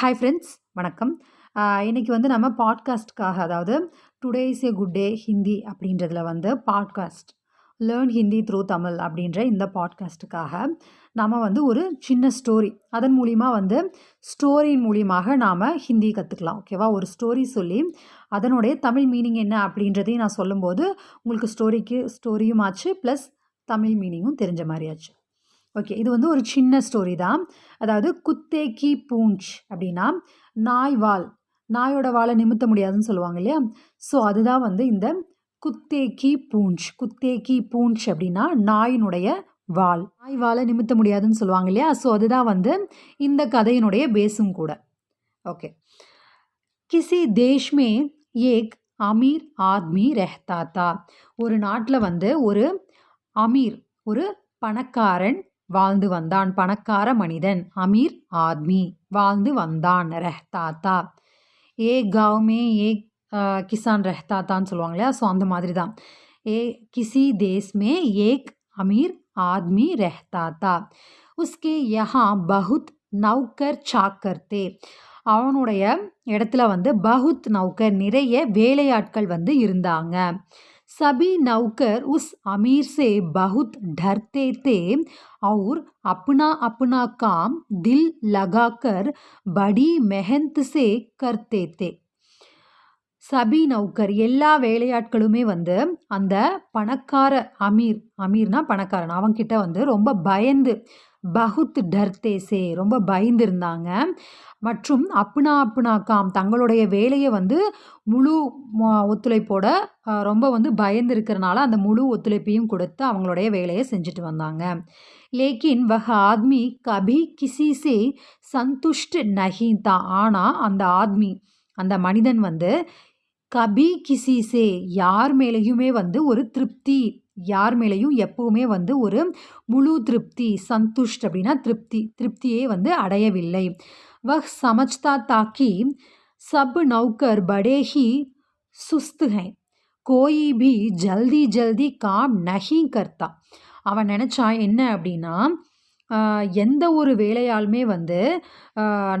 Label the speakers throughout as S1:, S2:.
S1: Hi friends வணக்கம். இன்றைக்கி வந்து நம்ம பாட்காஸ்ட்டுக்காக அதாவது today is a good day Hindi அப்படின்றதுல வந்து podcast learn Hindi through Tamil அப்படின்ற இந்த பாட்காஸ்ட்டுக்காக நாம் வந்து ஒரு சின்ன ஸ்டோரி அதன் மூலிமா வந்து ஸ்டோரியின் மூலியமாக நாம் ஹிந்தி கற்றுக்கலாம் ஓகேவா ஒரு ஸ்டோரி சொல்லி அதனுடைய தமிழ் மீனிங் என்ன அப்படின்றதையும் நான் சொல்லும்போது உங்களுக்கு ஸ்டோரிக்கு ஸ்டோரியும் ஆச்சு ப்ளஸ் தமிழ் மீனிங்கும் தெரிஞ்ச மாதிரியாச்சு ஓகே இது வந்து ஒரு சின்ன ஸ்டோரி தான். அதாவது குத்தே கி பூஞ்ச் அப்படின்னா நாய் வால். நாயோட வாலை நிமித்த முடியாதுன்னு சொல்லுவாங்க இல்லையா? ஸோ அதுதான் வந்து இந்த குத்தே கி பூஞ்ச். குத்தே கி பூஞ்ச் அப்படின்னா நாயினுடைய வால். நாய் வாலை நிமித்த முடியாதுன்னு சொல்லுவாங்க இல்லையா? ஸோ அதுதான் வந்து இந்த கதையினுடைய பேஸும் கூட. ஓகே கிசி தேஷ்மே ஏக் அமீர் ஆத்மி ரெஹ்தாத்தா. ஒரு நாட்டில் வந்து ஒரு அமீர் ஒரு பணக்காரன் வாழ்ந்து வந்தான் பணக்கார மனிதன் அமீர் ஆத்மி. வாழ்ந்து வந்தான் ரெஹ்தாத்தா. ஏ கவுமே ஏ கிசான் ரெஹ்தாத்தான்னு சொல்லுவாங்க இல்லையா? ஸோ அந்த மாதிரி தான் ஏ கிசி தேஸ்மே ஏக் அமீர் ஆத்மி ரெஹ்தாத்தா. உஸ்கே யஹா பகுத் நௌக்கர் சாக்கர்த்தே அவனுடைய இடத்துல வந்து பகுத் நௌக்கர் நிறைய வேலையாட்கள் வந்து இருந்தாங்க. सभी नौकर उस अमीर से बहुत डरते थे और अपना अपना काम दिल लगाकर बड़ी मेहनत से करते थे சபி நௌக்கர் எல்லா வேலையாட்களுமே வந்து அந்த பணக்கார அமீர் அமீர்னா பணக்காரன் அவன்கிட்ட வந்து ரொம்ப பயந்து பகுத் டர்தேசே ரொம்ப பயந்திருந்தாங்க. மற்றும் அப்புனா அப்புனா காம் தங்களுடைய வேலையை வந்து முழு ஒத்துழைப்போட ரொம்ப வந்து பயந்து இருக்கிறனால அந்த முழு ஒத்துழைப்பையும் கொடுத்து அவங்களுடைய வேலையை செஞ்சுட்டு வந்தாங்க. லேக்கின் வஹ ஆத்மி கபி கிசிசே சந்துஷ்ட் நஹீந்தா. ஆனால் அந்த ஆத்மி அந்த மனிதன் வந்து கபி கிசிசே யார் மேலேயுமே வந்து ஒரு திருப்தி. யார் மேலேயும் எப்பவுமே வந்து ஒரு முழு திருப்தி சந்துஷ்ட் அப்படின்னா திருப்தி. திருப்தியே வந்து அடையவில்லை. வஹ் சமஜ்தா தாக்கி சப் நௌக்கர் படேஹி ஹி சுஸ்து கோயி பி ஜல்தி ஜல்தி காம் நஹி கர்த்தா அவன் நினச்சா என்ன அப்படின்னா எந்த ஒரு வேலையாலுமே வந்து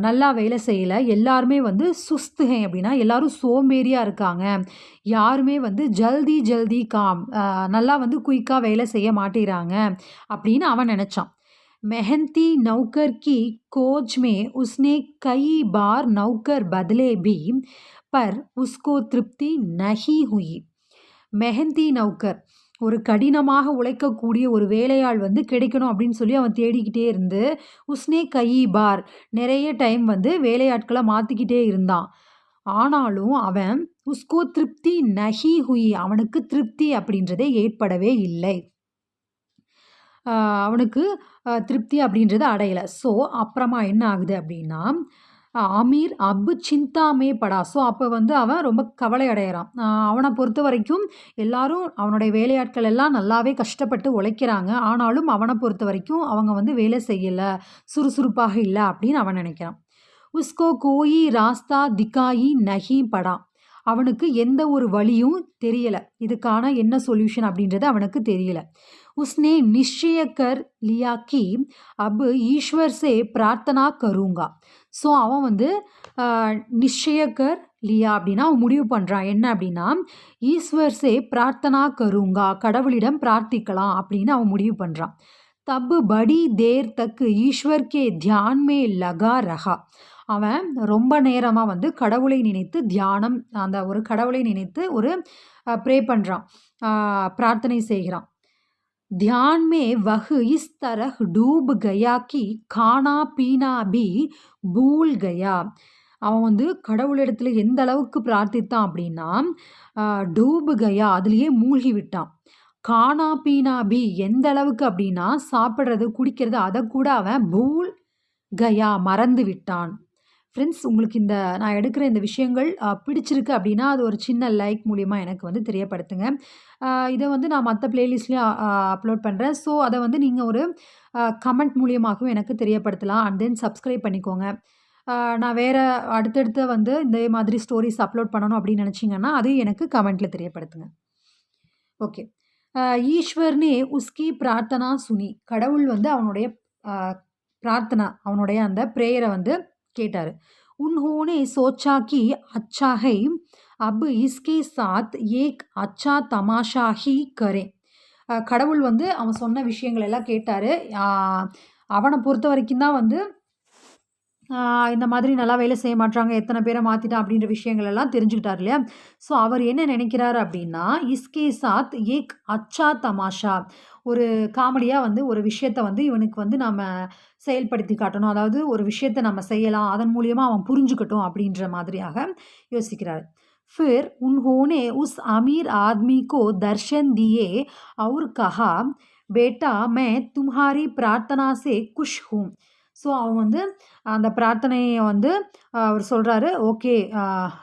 S1: நல்லா வேலை செய்யலை. எல்லாருமே வந்து சுஸ்துகை அப்படின்னா எல்லாரும் சோம்பேறியாக இருக்காங்க. யாருமே வந்து ஜல்தி ஜல்தி காம் நல்லா வந்து குயிக்காக வேலை செய்ய மாட்டேறாங்க அப்படின்னு அவன் நினச்சான். மெஹந்தி நௌக்கர் கி கோச் மே உஸ்னே கை பார் நௌக்கர் பதிலே பி பர் உஸ்கோ திருப்தி நஹி ஹுயி. மெஹந்தி நௌக்கர் ஒரு கடினமாக உழைக்கக்கூடிய ஒரு வேலையாள் வந்து கிடைக்கணும் அப்படின்னு சொல்லி அவன் தேடிக்கிட்டே இருந்து உஸ்னே கை பார். நிறைய டைம் வந்து வேலையாட்களை மாற்றிக்கிட்டே இருந்தான். ஆனாலும் அவன் உஸ்கோ திருப்தி நஹி ஹுயி அவனுக்கு திருப்தி அப்படின்றதே ஏற்படவே இல்லை. அவனுக்கு திருப்தி அப்படின்றது அடையலை. ஸோ அப்புறமா என்ன ஆகுது அப்படின்னா அமீர் அபு சிந்தாமே படா. ஸோ அப்போ வந்து அவன் ரொம்ப கவலை அடையிறான் அவனை பொறுத்த வரைக்கும் எல்லாரும் அவனுடைய வேலையாட்கள் எல்லாம் நல்லாவே கஷ்டப்பட்டு உழைக்கிறாங்க. ஆனாலும் அவனை பொறுத்த வரைக்கும் அவங்க வந்து வேலை செய்யலை சுறுசுறுப்பாக இல்லை அப்படின்னு அவன் நினைக்கிறான். உஸ்கோ கோயி ராஸ்தா திகாயி நஹி படா. அவனுக்கு எந்த ஒரு வழியும் தெரியலை. இதுக்கான என்ன சொல்யூஷன் அப்படின்றது அவனுக்கு தெரியல. உஸ்னே நிச்சயக்கர் कि அபு ईश्वर से பிரார்த்தனா கருங்கா. ஸோ அவன் வந்து நிச்சயக்கர் லியா அப்படின்னா அவன் முடிவு பண்ணுறான் என்ன அப்படின்னா ஈஸ்வர் சே பிரார்த்தனா கருங்கா கடவுளிடம் பிரார்த்திக்கலாம் அப்படின்னு அவன் முடிவு பண்ணுறான் தப்பு படி தேர் தக்கு ஈஸ்வர் கே தியான் மே லகா ரகா அவன் ரொம்ப நேரமாக வந்து கடவுளை நினைத்து தியானம் அந்த ஒரு கடவுளை நினைத்து ஒரு ப்ரே பண்ணுறான் பிரார்த்தனை செய்கிறான். ध्यान में वह इस तरह डूब गया कि खाना पीना भी भूल गया அவன் வந்து கடவுளிடத்தில் எந்த அளவுக்கு பிரார்த்தித்தான் அப்படின்னா டூபு கயா அதுலேயே மூழ்கி விட்டான் கானா பீனா பி எந்த அளவுக்கு அப்படின்னா சாப்பிட்றது குடிக்கிறது அதை கூட அவன் பூல் கயா மறந்து விட்டான் ஃப்ரெண்ட்ஸ் உங்களுக்கு இந்த நான் எடுக்கிற இந்த விஷயங்கள் பிடிச்சிருக்கு அப்படின்னா அது ஒரு சின்ன லைக் மூலிமா எனக்கு வந்து தெரியப்படுத்துங்க. இதை வந்து நான் மற்ற பிளேலிஸ்ட்லேயும் அப்லோட் பண்ணுறேன் ஸோ அதை வந்து நீங்கள் ஒரு கமெண்ட் மூலியமாகவும் எனக்கு தெரியப்படுத்தலாம். அண்ட் தென் சப்ஸ்கிரைப் பண்ணிக்கோங்க. நான் வேறு அடுத்தடுத்த வந்து இந்த மாதிரி ஸ்டோரிஸ் அப்லோட் பண்ணணும் அப்படின்னு நினச்சிங்கன்னா அதையும் எனக்கு கமெண்ட்டில் தெரியப்படுத்துங்க. ஓகே ஈஸ்வர்னே உஸ்கி பிரார்த்தனா சுனி. கடவுள் வந்து அவனுடைய பிரார்த்தனா அவனுடைய அந்த ப்ரேயரை வந்து கேட்டார். उन्होंने सोचा कि अच्छा है அப் இஸ்கே சாத் ஏக் அச்சா தமாஷா ஹி கரே கடவுள் வந்து அவன் சொன்ன விஷயங்கள் எல்லாம் கேட்டார். அவனை பொறுத்த வரைக்கும் தான் வந்து இந்த மாதிரி நல்லா வேலை செய்ய மாட்டாங்க எத்தனை பேரை மாற்றிட்டான் அப்படின்ற விஷயங்கள் எல்லாம் தெரிஞ்சுக்கிட்டார் இல்லையா? ஸோ அவர் என்ன நினைக்கிறார் அப்படின்னா இஸ்கே சாத் ஏக் அச்சா தமாஷா. ஒரு காமெடியாக வந்து ஒரு விஷயத்த வந்து இவனுக்கு வந்து நம்ம செயல்படுத்தி காட்டணும் அதாவது ஒரு விஷயத்த நம்ம செய்யலாம் அதன் மூலியமாக அவன் புரிஞ்சுக்கட்டும் அப்படின்ற மாதிரியாக யோசிக்கிறார் फिर उन्होंने उस अमीर आदमी को दर्शन दिए और कहा बेटा मैं तुम्हारी प्रार्थना से खुश हूँ ஸோ அவன் வந்து அந்த பிரார்த்தனையை வந்து அவர் சொல்கிறாரு ஓகே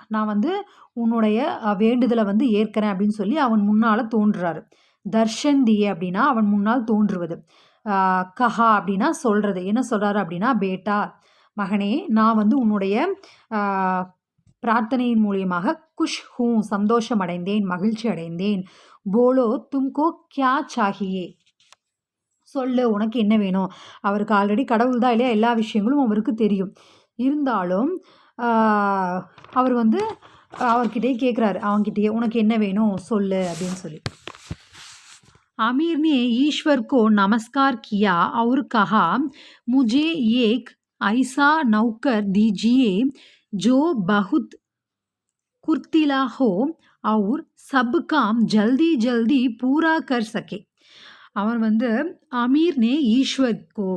S1: நான் வந்து உன்னுடைய வேண்டுதலை வந்து ஏற்கிறேன் அப்படின்னு சொல்லி அவன் முன்னால் தோன்றுறாரு தர்ஷன் தியே அப்படின்னா அவன் முன்னால் தோன்றுவது. கஹா அப்படின்னா சொல்கிறது என்ன சொல்கிறாரு அப்படின்னா பேட்டா மகனே நான் வந்து உன்னுடைய பிரார்த்தனையின் மூலியமாக குஷ் ஹூ சந்தோஷம் அடைந்தேன் மகிழ்ச்சி அடைந்தேன். போலோ தும்கோ கியா சாகியே. சொல்லு உனக்கு என்ன வேணும்? அவருக்கு ஆல்ரெடி கடவுள் தான் இல்லையா? எல்லா விஷயங்களும் அவருக்கு தெரியும். இருந்தாலும் அவர் வந்து அவர்கிட்டயே கேட்குறாரு அவன்கிட்டயே உனக்கு என்ன வேணும்? சொல்லு அப்படின்னு சொல்லி. आमिर ने ईश्वर को नमस्कार किया और कहा मुझे एक ऐसा नौकर दीजिए जो बहुत कुर्तिला हो और सब काम जल्दी जल्दी पूरा कर सके அவன் வந்து அமீர் நே ஈஸ்வர் கோ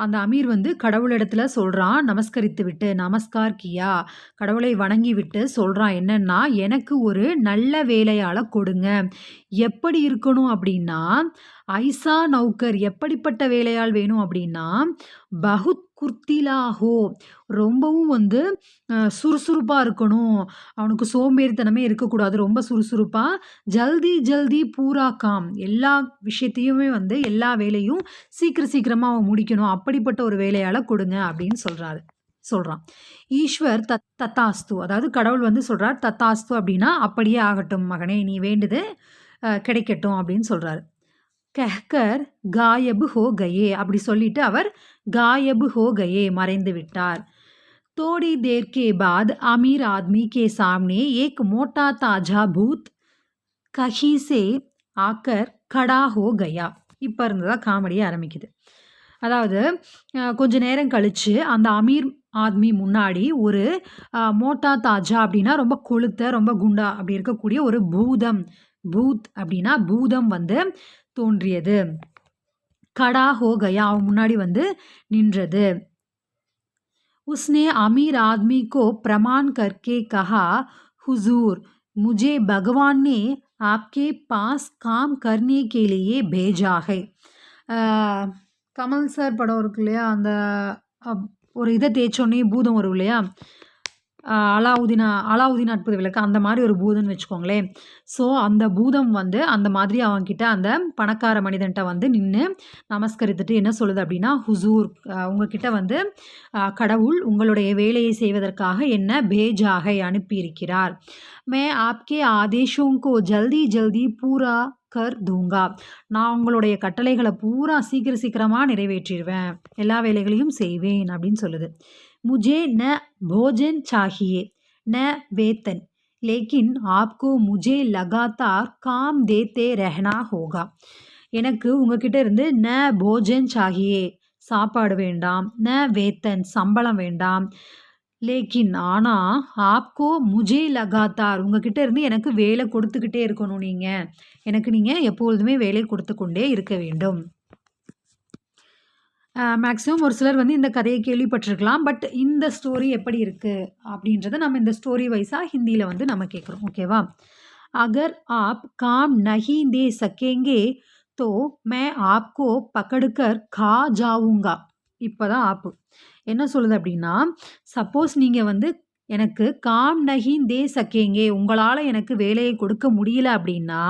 S1: அந்த அமீர் வந்து கடவுளிடத்துல சொல்கிறான் நமஸ்கரித்து விட்டு நமஸ்கார் கியா. கடவுளை வணங்கி விட்டு சொல்கிறான் என்னன்னா எனக்கு ஒரு நல்ல வேலையால் கொடுங்க. எப்படி இருக்கணும் அப்படின்னா ஐசா நௌக்கர் எப்படிப்பட்ட வேலையால் வேணும் அப்படின்னா பகுத் குர்த்திலாகோ ரொம்பவும் வந்து சுறுசுறுப்பாக இருக்கணும். அவனுக்கு சோம்பேறித்தனமே இருக்கக்கூடாது. ரொம்ப சுறுசுறுப்பாக ஜல்தி ஜல்தி பூரா காம். எல்லா விஷயத்தையுமே வந்து எல்லா வேலையும் சீக்கிரம் சீக்கிரமாக அவன் முடிக்கணும். அப்படிப்பட்ட ஒரு வேலையால் கொடுங்க அப்படின்னு சொல்கிறாரு சொல்கிறான் ஈஸ்வர் தத் தத்தாஸ்து. அதாவது கடவுள் வந்து சொல்கிறார் தத்தாஸ்து அப்படின்னா அப்படியே ஆகட்டும் மகனே நீ வேண்டுது கிடைக்கட்டும் அப்படின்னு சொல்கிறாரு கஹ்கர் காயபு ஹோகையே அப்படி சொல்லிட்டு அவர் காயபு ஹோகையே மறைந்து விட்டார். தோடி தேர்க்கே பாத் அமீர் ஆத்மி கே சாம்னே ஏக் மோட்டா தாஜா பூத் கஹீசே ஆக்கர் கடா ஹோ கயா இப்போ இருந்ததாக தான் ஆரம்பிக்குது. அதாவது கொஞ்ச நேரம் கழித்து அந்த அமீர் ஆத்மி முன்னாடி ஒரு மோட்டா தாஜா அப்படின்னா ரொம்ப கொளுத்த ரொம்ப குண்டா அப்படி இருக்கக்கூடிய ஒரு பூதம் பூத் அப்படின்னா பூதம் வந்து தோன்றியது கடா ஹோ கயா அவன் முன்னாடி வந்து நின்றது உஸ்னே அமீர் आदमी को प्रमाण करके कहा हुजूर मुझे भगवान ने आपके पास काम करने के लिए भेजा है கமல் சார் படம் இருக்கு இல்லையா அந்த ஒரு இதை தேய்ச்சோன்னே பூதம் வரும் இல்லையா அலாவுதீனா அலாவுதீன் அற்புத விளக்கு அந்த மாதிரி ஒரு பூதம்னு வச்சுக்கோங்களேன். ஸோ அந்த பூதம் வந்து அந்த மாதிரி அவங்கக்கிட்ட அந்த பணக்கார மனிதன்ட்ட வந்து நின்று நமஸ்கரித்துட்டு என்ன சொல்லுது அப்படின்னா ஹுசூர் உங்ககிட்ட வந்து கடவுள் உங்களுடைய வேலையை செய்வதற்காக என்ன பேஜாக அனுப்பியிருக்கிறார். மே ஆப்கே ஆதேஷோங்கோ ஜல்தி ஜல்தி பூரா கர் தூங்கா. நான் உங்களுடைய கட்டளைகளை பூரா சீக்கிரம் சீக்கிரமாக நிறைவேற்றிடுவேன். எல்லா வேலைகளையும் செய்வேன் அப்படின்னு சொல்லுது. मुझे न भोजन चाहिए न वेतन लेकिन आपको मुझे लगातार काम देते रहना होगा எனக்கு உங்ககிட்ட இருந்து ந போஜன் சாகியே சாப்பாடு வேண்டாம் ந வேத்தன் சம்பளம் வேண்டாம் லேக்கின் ஆனால் ஆப்கோ முஜே லகாத்தார் உங்ககிட்ட இருந்து எனக்கு வேலை கொடுத்துக்கிட்டே இருக்கணும் நீங்கள் எனக்கு நீங்கள் எப்பொழுதுமே வேலை கொடுத்து கொண்டே இருக்க வேண்டும் மேக்ஸிமம் ஒரு சிலர் வந்து இந்த கதையை கேள்விப்பட்டிருக்கலாம் பட் இந்த ஸ்டோரி எப்படி இருக்குது அப்படின்றத நம்ம இந்த ஸ்டோரி வைஸாக ஹிந்தியில் வந்து நம்ம கேட்குறோம் ஓகேவா அகர் ஆப் காம் நஹி தே சக்கேங்கே தோ மே ஆப்கோ பக்கடுக்கர் கா ஜாவுங்கா. இப்போ தான் ஆப்பு. என்ன சொல்லுது அப்படின்னா சப்போஸ் நீங்கள் வந்து எனக்கு காம் நஹிந்தே சக்கேங்கே உங்களால் எனக்கு வேலையை கொடுக்க முடியல அப்படின்னா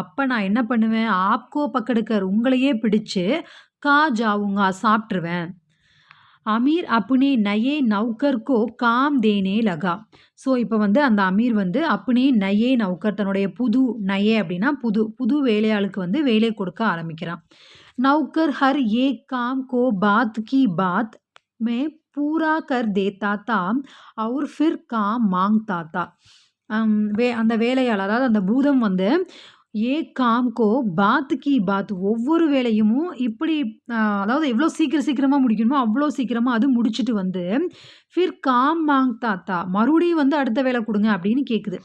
S1: அப்போ நான் என்ன பண்ணுவேன்? ஆப்கோ பக்கெடுக்கர் உங்களையே பிடிச்சு கா ஜாவுங்கா சாப்பிட்ருவேன் அமீர் அப்புனே நயே நௌக்கர்கோ காம் தேனே லகா ஸோ இப்போ வந்து அந்த அமீர் வந்து அப்புனே நயே நௌக்கர் தன்னுடைய புது நயே அப்படின்னா புது புது வேலையாளுக்கு வந்து வேலை கொடுக்க ஆரம்பிக்கிறான் நௌக்கர் ஹர் ஏ காம் கோ பாத் கி பாத் மே பூரா கர் தேத்தா தா और फिर काम मांगता था அம், வே அந்த வேலையாள் அதாவது அந்த பூதம் வந்து ஏ காம்கோ பாத் கி பாத் ஒவ்வொரு வேலையும் இப்படி ஆ, அதாவது எவ்வளோ சீக்கிரம் சீக்கிரமாக முடிக்கணுமோ அவ்வளோ சீக்கிரமாக அது முடிச்சிட்டு வந்து ஃபிர் காம் மாங்தா தா மறுபடியும் வந்து அடுத்த வேலை கொடுங்க அப்படின்னு கேட்குது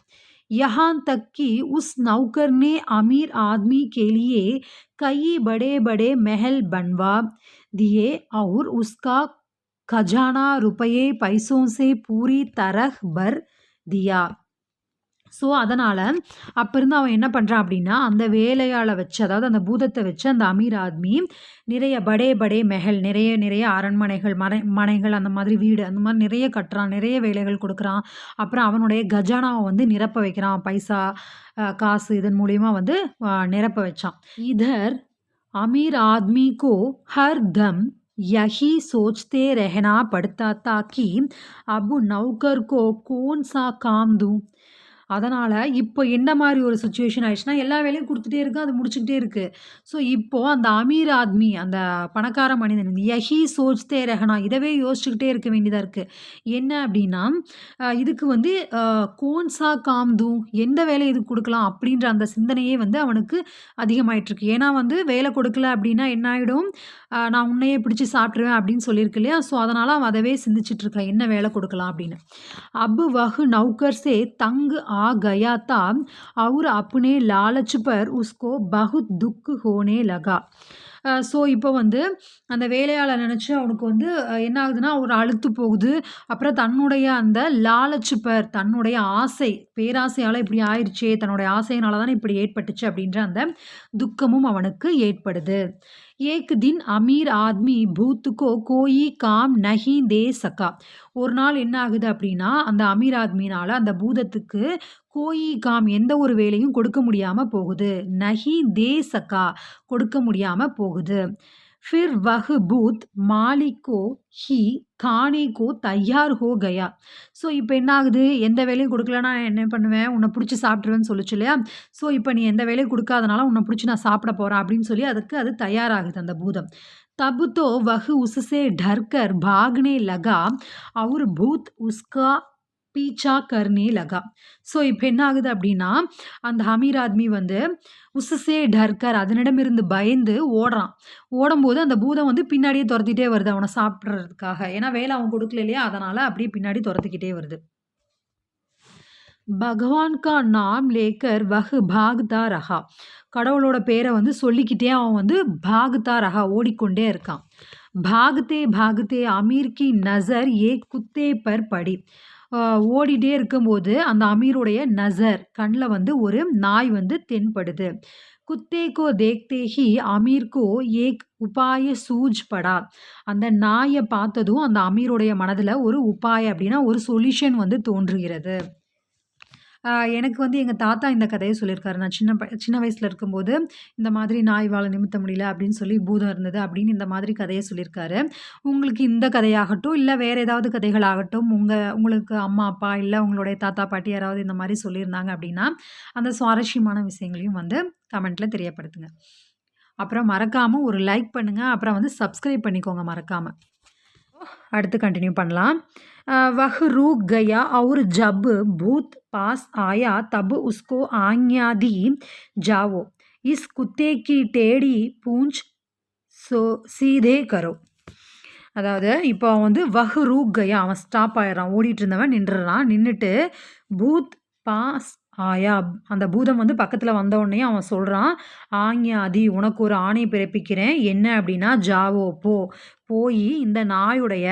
S1: यहाँ तक कि उस नौकर ने अमीर आदमी के लिए कई बड़े बड़े महल बनवा दिए और उसका खजाना रुपये पैसों से पूरी तरह भर दिया ஸோ அதனால் அப்போ இருந்து அவன் என்ன பண்ணுறான் அப்படின்னா அந்த வேலையாளை வச்சு அதாவது அந்த பூதத்தை வச்சு அந்த அமீர் ஆத்மி நிறைய படே படே மெஹல் நிறைய நிறைய அரண்மனைகள் மனை மனைகள் அந்த மாதிரி வீடு அந்த மாதிரி நிறைய கட்டுறான் நிறைய வேலைகள் கொடுக்குறான் அப்புறம் அவனுடைய கஜானாவை வந்து நிரப்ப வைக்கிறான் பைசா அஹ், காசு இதன் மூலியமா வந்து அஹ், நிரப்ப வச்சான் இதர் अमीर आदमी को हर दम यही सोचते रहना पड़ता था कि अब नौकर को कौन सा काम दूं அதனால் இப்போ என்ன மாதிரி ஒரு சுச்சுவேஷன் ஆயிடுச்சுன்னா எல்லா வேலையும் கொடுத்துட்டே இருக்கு அது முடிச்சுக்கிட்டே இருக்குது ஸோ இப்போது அந்த அமீர் ஆத்மி அந்த பணக்கார மனிதன் யஹி சோச்தே ரெஹனா இதவே யோசிச்சுக்கிட்டே இருக்க வேண்டியதாக இருக்குது என்ன அப்படின்னா இதுக்கு வந்து கோன்சா காம்து எந்த வேலை இது கொடுக்கலாம் அப்படின்ற அந்த சிந்தனையே வந்து அவனுக்கு அதிகமாயிட்டிருக்கு ஏன்னா வந்து வேலை கொடுக்கல அப்படின்னா என்ன ஆகிடும் நான் உன்னையே பிடிச்சி சாப்பிட்ருவேன் அப்படின்னு சொல்லியிருக்கு இல்லையா? ஸோ அதனால் அவன் அதவே சிந்திச்சிட்ருக்கான் என்ன வேலை கொடுக்கலாம் அப்படின்னு. அபு வஹு நௌக்கர்ஸே தங்கு आ गया था और अपने लालच पर उसको बहुत दुख होने लगा ஸோ இப்போ வந்து அந்த வேலையாளை நினச்சி அவனுக்கு வந்து அஹ், என்ன ஆகுதுன்னா ஒரு அழுத்து போகுது அப்புறம் தன்னுடைய அந்த லாலச்சு பர் தன்னுடைய ஆசை பேராசையால் இப்படி ஆயிடுச்சே தன்னுடைய ஆசையினால தானே இப்படி ஏற்பட்டுச்சு அப்படின்ற அந்த துக்கமும் அவனுக்கு ஏற்படுது एक दिन अमीर आदमी भूत को कोई काम नहीं दे सका ஒரு நாள் என்ன ஆகுது அப்படின்னா அந்த அமீர் ஆத்மினால அந்த பூதத்துக்கு கோயி காம் எந்த ஒரு வேலையும் கொடுக்க முடியாம போகுது நஹி தே சக்கா கொடுக்க முடியாம போகுது फिर वह भूत मालिक को ही खाने को तैयार हो गया ஸோ இப்போ என்ன ஆகுது எந்த வேலையும் கொடுக்கலன்னா நான் என்ன பண்ணுவேன் உன்னை பிடிச்சி சாப்பிட்ருவேன்னு சொல்லுச்சு இல்லையா ஸோ இப்போ நீ எந்த வேலையும் கொடுக்காதனால உன்னை பிடிச்சி நான் சாப்பிட போகிறேன் அப்படின்னு சொல்லி அதுக்கு அது தயாராகுது அந்த பூதம் तब तो वह उससे डरकर भागने लगा और भूत उसका பீச்சா கர்னே லகா. ஸோ இப்போ என்ன ஆகுது அப்படின்னா அந்த ஹமீர் ஆத்மி வந்து உசுசே டர்கர் அதனிடமிருந்து பயந்து ஓடுறான். ஓடும்போது அந்த பூதம் வந்து பின்னாடியே துரத்திட்டே வருது அவனை சாப்பிட்றதுக்காக. ஏன்னா வேலை அவன் கொடுக்கல இல்லையா? அதனால் அப்படியே பின்னாடி துரத்திக்கிட்டே வருது. பகவான் கா நாம் லேக்கர் வஹ் பாக்தா ரஹா. கடவுளோட பேரை வந்து சொல்லிக்கிட்டே அவன் வந்து பாக்தா ரஹா ஓடிக்கொண்டே இருக்கான். பாகத்தே பாகத்தே அமீர் கி நசர் ஏ குத்தே பர் படி. ஓடிட்டே இருக்கும்போது அந்த அமீருடைய நசர் கண்ணில் வந்து ஒரு நாய் வந்து தென்படுது. குத்தே தேக்தேகி அமீர்கோ ஏக் உபாய சூஜ் படா. அந்த நாயை பார்த்ததும் அந்த அமீருடைய மனதில் ஒரு உபாய அப்படின்னா ஒரு சொல்யூஷன் வந்து தோன்றுகிறது. எனக்கு வந்து எங்கள் தாத்தா இந்த கதையை சொல்லியிருக்காரு. நான் சின்ன ப சின்ன வயசில் இருக்கும்போது இந்த மாதிரி நாய் வாழை நிமித்த முடியல அப்படின்னு சொல்லி பூதம் இருந்தது அப்படின்னு இந்த மாதிரி கதையை சொல்லியிருக்காரு. உங்களுக்கு இந்த கதையாகட்டும் இல்லை வேறு ஏதாவது கதைகளாகட்டும் உங்கள் உங்களுக்கு அம்மா அப்பா இல்லை உங்களுடைய தாத்தா பாட்டி யாராவது இந்த மாதிரி சொல்லியிருந்தாங்க அப்படின்னா அந்த சுவாரஸ்யமான விஷயங்களையும் வந்து கமெண்ட்டில் தெரியப்படுத்துங்க. அப்புறம் மறக்காமல் ஒரு லைக் பண்ணுங்கள் அப்புறம் வந்து சப்ஸ்கிரைப் பண்ணிக்கோங்க மறக்காமல் அடுத்து கண்டினியூ பண்ணலாம். வஹ்ரூ கயா அவுர் ஜப் பூத் பாஸ் ஆயா தபு உஸ்கோ ஆங்யாதி ஜாவோ. இஸ் குத்தே கி டேடி பூஞ்ச் சோ சீதே கரோ. அதாவது இப்போ அவன் வந்து வஹ் ரூக் கயா அவன் ஸ்டாப் ஆயிடறான். ஓடிட்டு இருந்தவன் நின்றுறான். நின்றுட்டு பூத் பாஸ் ஆயா அந்த பூதம் வந்து பக்கத்தில் வந்த உடனே அவன் சொல்கிறான் ஆஞ்ஞாதி உனக்கு ஒரு ஆணை பிறப்பிக்கிறேன். என்ன அப்படின்னா ஜாவோ போ. போய் இந்த நாயுடைய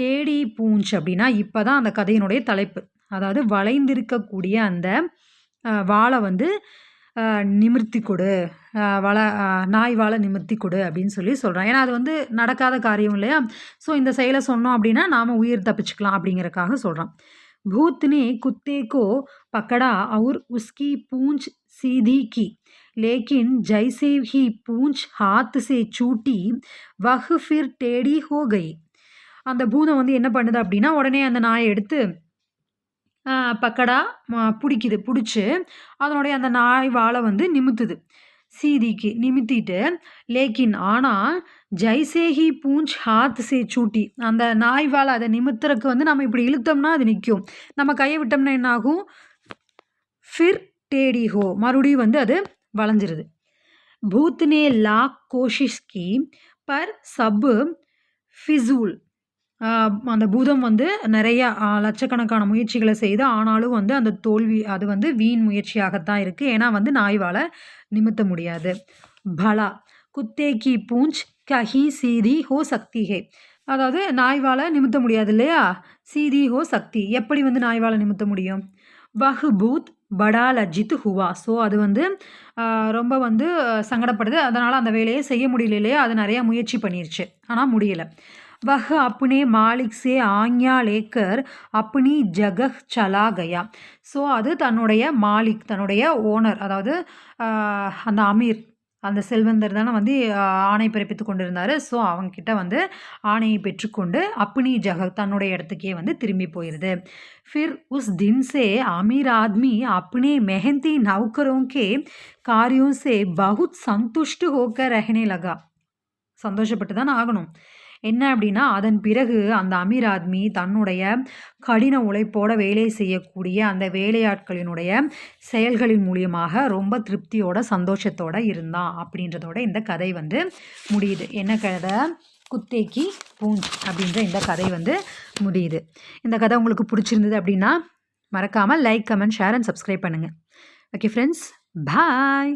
S1: டேடி பூஞ்ச் அப்படின்னா இப்போ தான் அந்த கதையினுடைய தலைப்பு. அதாவது வளைந்திருக்கக்கூடிய அந்த வாழை வந்து நிமிர்த்தி கொடு. வள நாய் வாழை நிமிர்த்தி கொடு அப்படின்னு சொல்லி சொல்கிறான் ஏன்னா அது வந்து நடக்காத காரியம் இல்லையா? ஸோ இந்த செயலை சொன்னோம் அப்படின்னா நாம் உயிர் தப்பிச்சுக்கலாம் அப்படிங்கிறக்காக சொல்கிறான் भूत ने कुत्ते को पकड़ा और उसकी पूंछ सीधी की लेकिन जैसे ही पूंछ हाथ से छूटी वह फिर टेढ़ी हो गई அந்த பூதம் வந்து என்ன பண்ணுது அப்படின்னா உடனே அந்த நாயை எடுத்து ஆஹ், பக்கடா ம, பிடிக்குது பிடிச்சி அதனுடைய அந்த நாய் வாழை வந்து நிமித்துது சீதிக்கு நிமித்திட்டு லேக்கின் ஆனால் ஜைசேஹி பூஞ்ச் ஹாத் சே சூட்டி. அந்த நாய் அதை நிமித்துறக்கு வந்து நம்ம இப்படி இழுத்தோம்னா அது நிற்கும். நம்ம கையை விட்டோம்னா என்ன ஆகும் ஃபிர் டேடி ஹோ. மறுபடியும் வந்து அது வளைஞ்சிருது. பூத்னே லாக் கோஷிஸ்கி பர் சப்பு ஃபிசூல். அந்த பூதம் வந்து நிறையா லட்சக்கணக்கான முயற்சிகளை செய்து ஆனாலும் வந்து அந்த தோல்வி அது வந்து வீண் முயற்சியாகத்தான் இருக்குது ஏன்னா வந்து நாய்வால் நிமித்த முடியாது. பலா குத்தே கி பூஞ்ச் கஹி சீதி ஹோ சக்தி ஹே. அதாவது நாய்வால நிமித்த முடியாது இல்லையா சீதி ஹோ சக்தி. எப்படி வந்து நாய்வால நிமித்த முடியும்? வஹ் பூத் படா லஜித் ஹுவா. ஸோ அது வந்து ரொம்ப வந்து சங்கடப்படுது. அதனால் அந்த வேலையை செய்ய முடியல இல்லையா? அது நிறையா முயற்சி பண்ணிருச்சு. ஆனால் முடியலை. वह अपने मालिक से आज्ञा लेकर अपनी जगह चला गया ஸோ அது தன்னுடைய மாலிக் தன்னுடைய ஓனர் அதாவது ஆஹ், அந்த அமீர் அந்த செல்வந்தர் தானே வந்து ஆஹ், ஆணை பிறப்பித்து கொண்டிருந்தார் ஸோ அவங்கக்கிட்ட வந்து ஆணையை பெற்றுக்கொண்டு அப்னி ஜக தன்னுடைய இடத்துக்கே வந்து திரும்பி போயிடுது फिर उस दिन से अमीर आदमी अपने मेहनती नौकरों के कार्यों से बहुत संतुष्ट होकर रहने लगा சந்தோஷப்பட்டு தான் ஆகணும் என்ன அப்படின்னா அதன் பிறகு அந்த அமீர் ஆத்மி தன்னுடைய கடின உழைப்போட வேலை செய்யக்கூடிய அந்த வேலையாட்களினுடைய செயல்களின் மூலியமாக ரொம்ப திருப்தியோட சந்தோஷத்தோட இருந்தான் அப்படின்றதோட இந்த கதை வந்து முடியுது. என்ன கதை? குத்தேக்கி பூஞ்ச் அப்படின்ற இந்த கதை வந்து முடியுது. இந்த கதை உங்களுக்கு பிடிச்சிருந்தது அப்படின்னா மறக்காமல் like comment share and subscribe பண்ணுங்கள் ஓகே ஃப்ரெண்ட்ஸ் பாய்